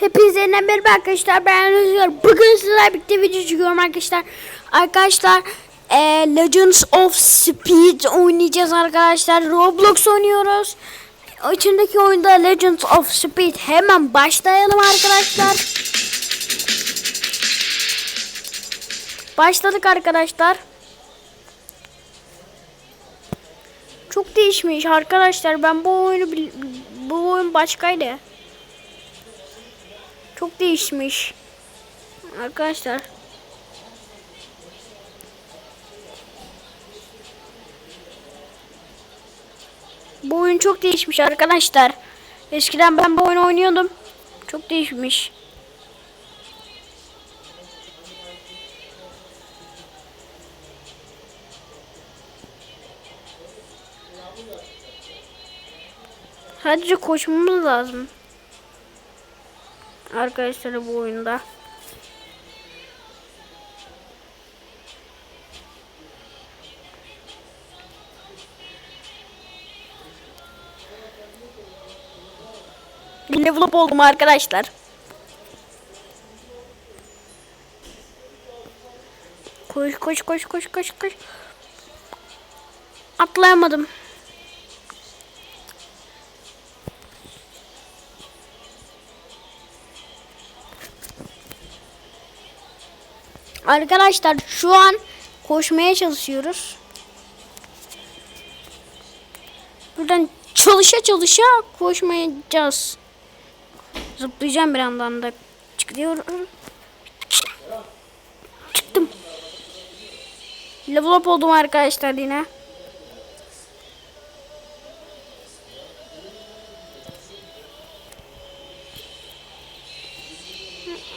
Hepinize yeniden merhaba arkadaşlar. Ben Rüzgar. Bugün sizlerle birlikte video çekiyorum arkadaşlar. Arkadaşlar e, Legends of Speed oynayacağız arkadaşlar. Roblox oynuyoruz. İçindeki oyunda Legends of Speed. Hemen başlayalım arkadaşlar. Başladık arkadaşlar. Çok değişmiş arkadaşlar. Ben bu oyunu bu oyun başkaydı. Çok değişmiş. Arkadaşlar. Bu oyun çok değişmiş arkadaşlar. Eskiden ben bu oyunu oynuyordum. Çok değişmiş. Sadece koşmamız lazım. Arkadaşlar bu oyunda. Up oldum arkadaşlar. Koş koş koş koş koş koş. Atlayamadım. Arkadaşlar şu an koşmaya çalışıyoruz. Buradan çalışa çalışa koşmayacağız. Zıplayacağım bir yandan da. Çıkıyorum. Çıktım. Level up oldum arkadaşlar yine.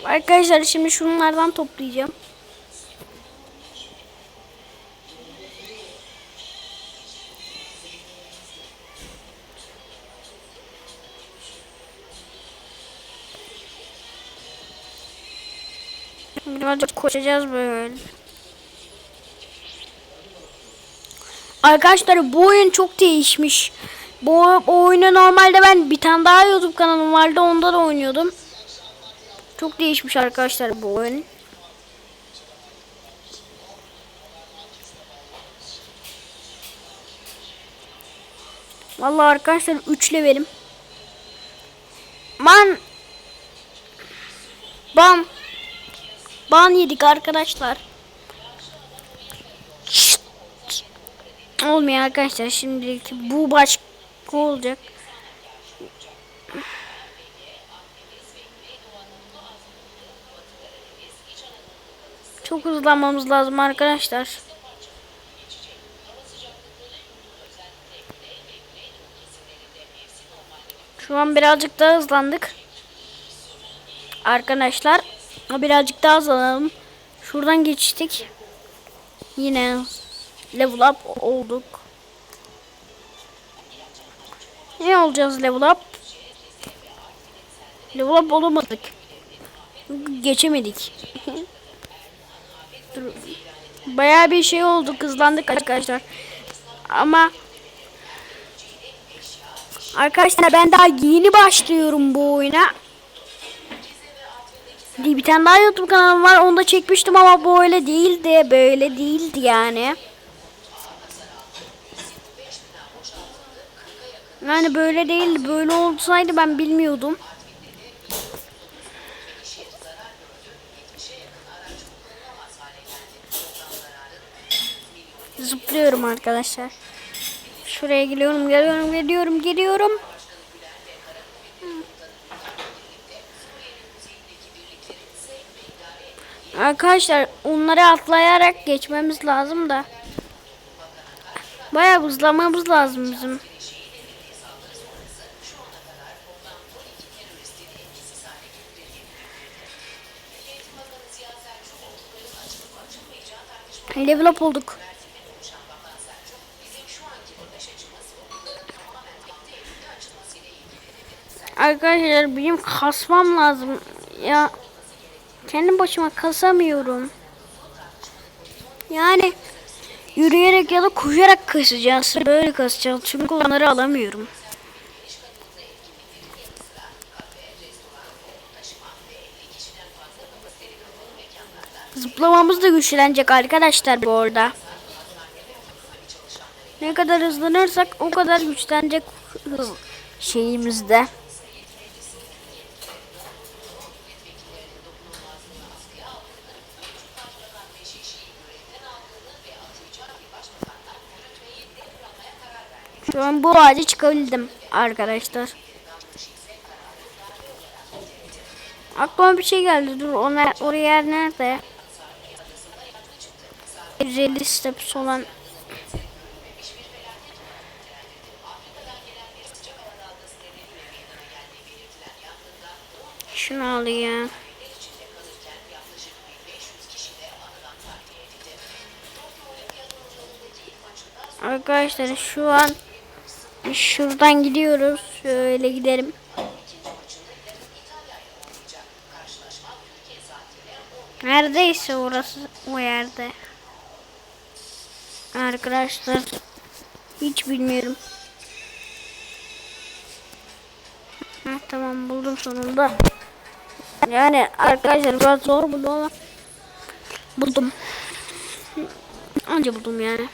Arkadaşlar şimdi şunlardan toplayacağım. Koşacağız böyle. Arkadaşlar bu oyun çok değişmiş. Bu, bu oyunu normalde ben bir tane daha YouTube kanalım vardı onda da oynuyordum. Çok değişmiş arkadaşlar bu oyun. Vallahi arkadaşlar 3 levelim. Man Bam Ban yedik arkadaşlar. Olmuyor arkadaşlar şimdilik bu başka olacak. Çok hızlanmamız lazım arkadaşlar. Şu an birazcık daha hızlandık. Arkadaşlar birazcık daha hızlanalım. Şuradan geçtik. Yine level up olduk. Ne olacağız level up? Level up olamadık. Geçemedik. Bayağı bir şey oldu. Hızlandık arkadaşlar. Ama Arkadaşlar ben daha yeni başlıyorum bu oyuna. Bir tane daha YouTube kanalım var. Onu da çekmiştim ama bu öyle değildi. Böyle değildi yani. Yani böyle değil. Böyle olsaydı ben bilmiyordum. Zıplıyorum arkadaşlar. Şuraya geliyorum, geliyorum, geliyorum, geliyorum. Arkadaşlar onları atlayarak geçmemiz lazım da. Bayağı hızlamamız lazım bizim. Level up olduk. Arkadaşlar benim kasmam lazım. Ya Kendim başıma kazamıyorum. Yani yürüyerek ya da koşarak kasacağız. Böyle kasacağız. Çünkü onları alamıyorum. Zıplamamız da güçlenecek arkadaşlar bu arada. Ne kadar hızlanırsak o kadar güçlenecek şeyimizde. Şu an bu ağaca çıkabildim arkadaşlar. Aklıma bir şey geldi. Dur ona oraya yer nerede? 150 steps olan Şunu alayım. Arkadaşlar şu an şuradan gidiyoruz. Şöyle gidelim. Neredeyse orası o yerde. Arkadaşlar hiç bilmiyorum. Heh, tamam buldum sonunda. Yani arkadaşlar biraz zor buldu ama buldum. Anca buldum yani.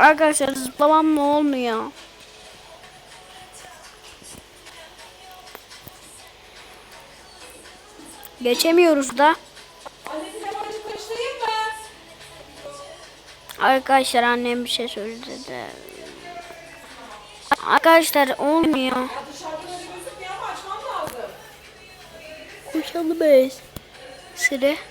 Arkadaşlar zıplamam ne olmuyor? Geçemiyoruz da. Arkadaşlar annem bir şey söyledi. Arkadaşlar olmuyor. Koşalım biz. Sıra.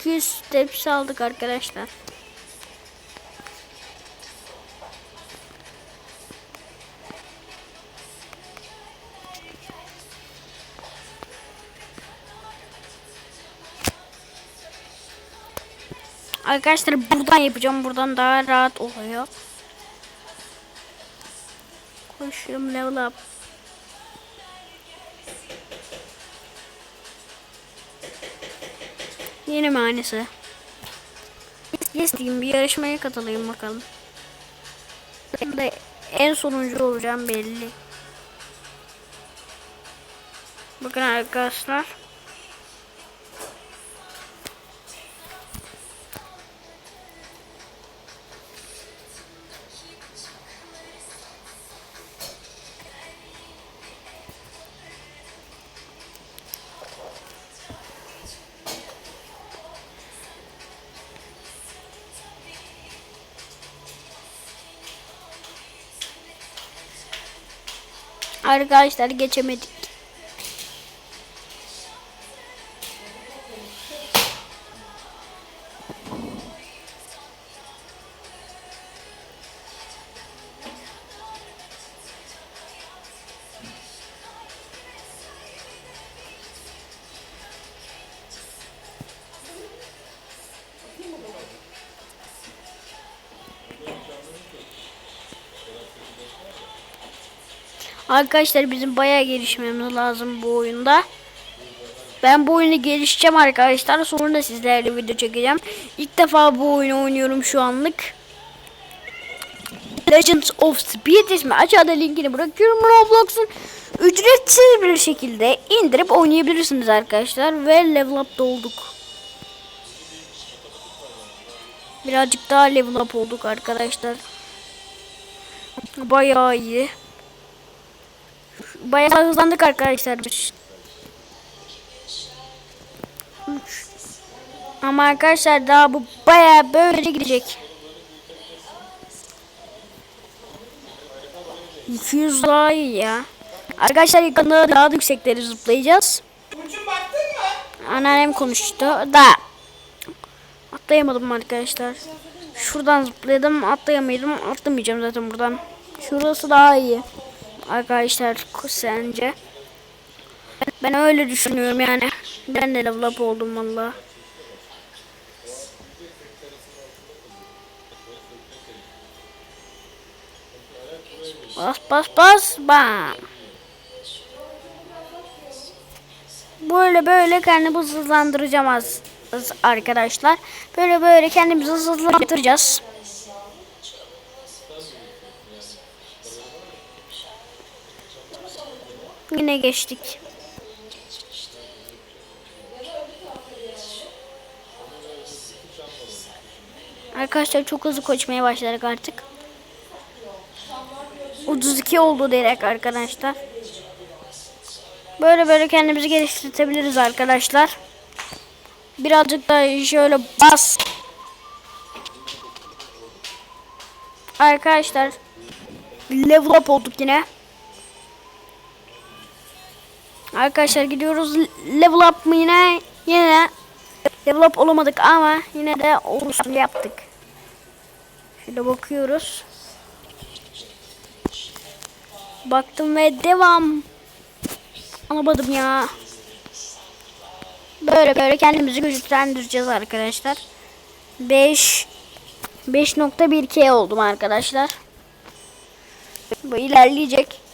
İki yüz steps aldık arkadaşlar. Arkadaşlar buradan yapacağım. Buradan daha rahat oluyor. Koşuyorum level up. Yeni aynısı? Yes bir yarışmaya katılayım bakalım. Ben de en sonuncu olacağım belli. Bakın arkadaşlar. Arkadaşlar geçemedik. Arkadaşlar bizim bayağı gelişmemiz lazım bu oyunda. Ben bu oyunu gelişeceğim arkadaşlar. Sonra sizlerle video çekeceğim. İlk defa bu oyunu oynuyorum şu anlık. Legends of Speed ismi. Aşağıda linkini bırakıyorum. Roblox'un ücretsiz bir şekilde indirip oynayabilirsiniz arkadaşlar. Ve level up olduk. Birazcık daha level up olduk arkadaşlar. Bayağı iyi. Bayağı hızlandık arkadaşlar. Ama arkadaşlar daha bu bayağı böyle gidecek. 200 daha iyi ya. Arkadaşlar yakında daha da yüksekleri zıplayacağız. Anneannem konuştu da atlayamadım arkadaşlar. Şuradan zıpladım atlayamadım atlamayacağım zaten buradan. Şurası daha iyi. Arkadaşlar sence? Ben öyle düşünüyorum yani. Ben de level up oldum valla. Bas bas bas bam. Böyle böyle kendimizi hızlandıracağım az arkadaşlar. Böyle böyle kendimizi hızlandıracağız. Yine geçtik. Arkadaşlar çok hızlı koşmaya başladık artık. 32 oldu direkt arkadaşlar. Böyle böyle kendimizi geliştirebiliriz arkadaşlar. Birazcık da şöyle bas. Arkadaşlar level up olduk yine. Arkadaşlar gidiyoruz level up mı yine? Yine level up olamadık ama yine de olsun yaptık. Şöyle bakıyoruz. Baktım ve devam. Anlamadım ya. Böyle böyle kendimizi güçlendireceğiz arkadaşlar. 5 5.1K oldum arkadaşlar. Bu ilerleyecek.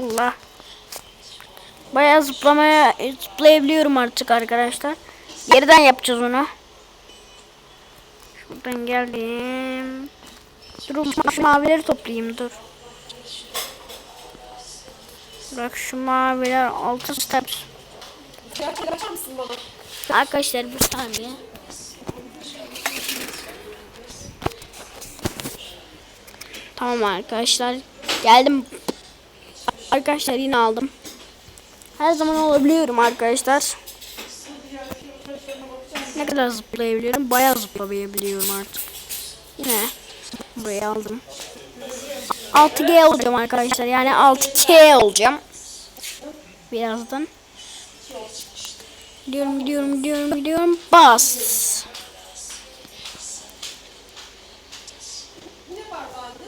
Allah. Bayağı zıplamaya zıplayabiliyorum artık arkadaşlar. Geriden yapacağız onu. Şuradan geldim. Dur şu mavileri toplayayım dur. Bırak şu maviler altı steps. Arkadaşlar bir saniye. Tamam arkadaşlar. Geldim. Arkadaşlar yine aldım. Her zaman olabiliyorum arkadaşlar. Ne kadar zıplayabiliyorum? Bayağı zıplayabiliyorum artık. Yine burayı aldım. 6G olacağım arkadaşlar. Yani 6K olacağım. Birazdan. Gidiyorum gidiyorum gidiyorum gidiyorum. Bas. Ne bardağıydı?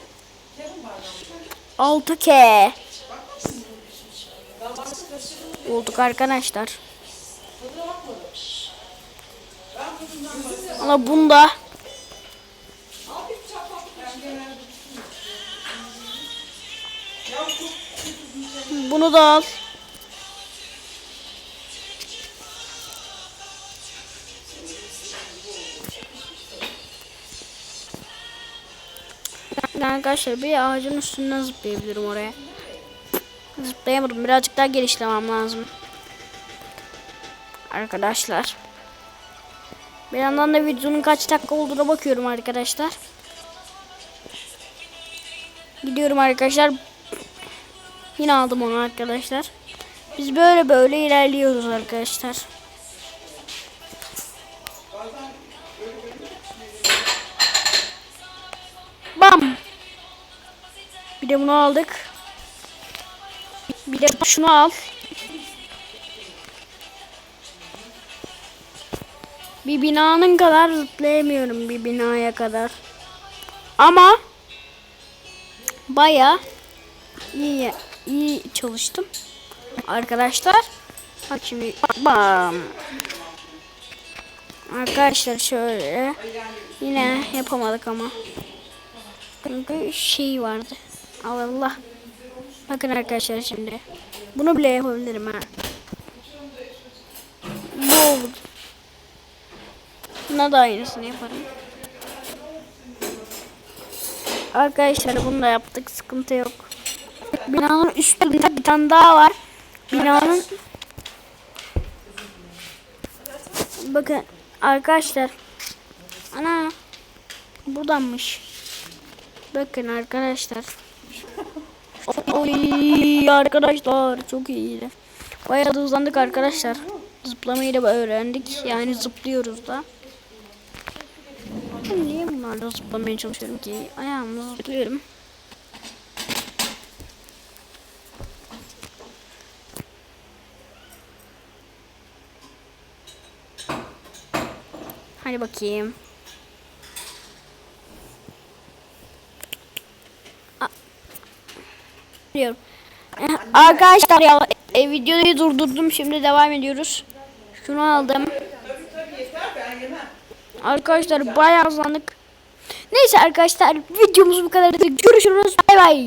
Yarım bardağı. 6K. Ben başka kaşığım. Olduk arkadaşlar. Ben. Ama bunda. Ben bunu da al. Yani Arkadaşlar bir ağacın üstünden zıplayabilirim oraya. Zıplayamadım. Birazcık daha geliştirmem lazım. Arkadaşlar. Bir yandan da videonun kaç dakika olduğuna bakıyorum arkadaşlar. Gidiyorum arkadaşlar. Yine aldım onu arkadaşlar. Biz böyle böyle ilerliyoruz arkadaşlar. Bam. Bir de bunu aldık. Bir de şunu al. Bir binanın kadar zıplayamıyorum bir binaya kadar. Ama baya iyi iyi çalıştım. Arkadaşlar bak şimdi bam. Arkadaşlar şöyle yine yapamadık ama. Çünkü şey vardı. Allah Allah. Bakın arkadaşlar şimdi. Bunu bile yapabilirim ha. Bu oldu. Buna da aynısını yaparım. Arkadaşlar bunu da yaptık. Sıkıntı yok. Binanın üstünde bir tane daha var. Binanın Bakın arkadaşlar. Ana buradanmış. Bakın arkadaşlar. Oy arkadaşlar çok iyiydi. Bayağı da hızlandık arkadaşlar. Zıplamayı da öğrendik. Yani zıplıyoruz da. Niye bunlarla zıplamaya çalışıyorum ki? Ayağımla zıplıyorum. Hadi bakayım. Biliyorum. Eh, Arkadaşlar ya e, videoyu durdurdum şimdi devam ediyoruz. Şunu aldım. Arkadaşlar bayağı hızlandık. Neyse arkadaşlar videomuz bu kadar. Görüşürüz. Bay bay.